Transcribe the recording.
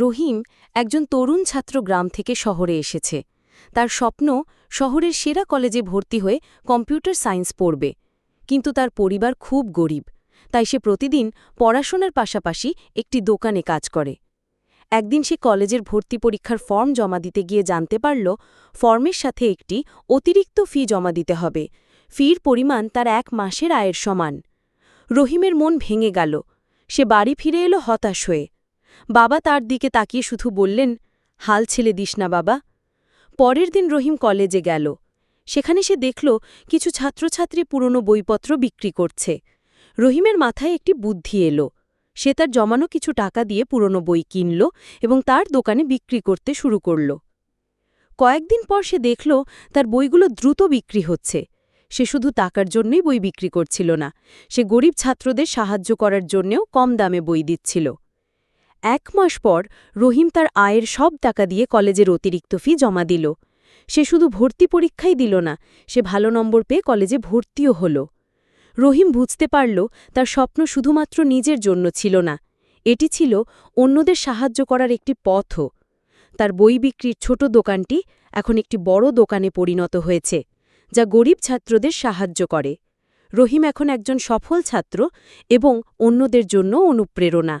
রহিম একজন তরুণ ছাত্র গ্রাম থেকে শহরে এসেছে। তার স্বপ্ন শহরের সেরা কলেজে ভর্তি হয়ে কম্পিউটার সায়েন্স পড়বে। কিন্তু তার পরিবার খুব গরিব, তাই সে প্রতিদিন পড়াশোনার পাশাপাশি একটি দোকানে কাজ করে। একদিন সে কলেজের ভর্তি পরীক্ষার ফর্ম জমা দিতে গিয়ে জানতে পারল, ফর্মের সাথে একটি অতিরিক্ত ফি জমা দিতে হবে। ফির পরিমাণ তার এক মাসের আয়ের সমান। রহিমের মন ভেঙে গেল। সে বাড়ি ফিরে এলো হতাশ হয়ে। বাবা তার দিকে তাকিয়ে শুধু বললেন, হাল ছেলে দিস না বাবা। পরের দিন রহিম কলেজে গেল। সেখানে সে দেখল কিছু ছাত্রছাত্রী পুরনো বইপত্র বিক্রি করছে। রহিমের মাথায় একটি বুদ্ধি এলো। সে তার জমানো কিছু টাকা দিয়ে পুরনো বই কিনল এবং তার দোকানে বিক্রি করতে শুরু করল। কয়েকদিন পর সে দেখল তার বইগুলো দ্রুত বিক্রি হচ্ছে। সে শুধু টাকার জন্যই বই বিক্রি করছিল না, সে গরিব ছাত্রদের সাহায্য করার জন্যেও কম দামে বই দিচ্ছিল। এক মাস পর রহিম তার আয়ের সব টাকা দিয়ে কলেজের অতিরিক্ত ফি জমা দিল। সে শুধু ভর্তি পরীক্ষাই দিল না, সে ভালো নম্বর পেয়ে কলেজে ভর্তিও হল। রহিম বুঝতে পারল তার স্বপ্ন শুধুমাত্র নিজের জন্য ছিল না, এটি ছিল অন্যদের সাহায্য করার একটি পথও। তার বই বিক্রির ছোট দোকানটি এখন একটি বড় দোকানে পরিণত হয়েছে, যা গরিব ছাত্রদের সাহায্য করে। রহিম এখন একজন সফল ছাত্র এবং অন্যদের জন্য অনুপ্রেরণা।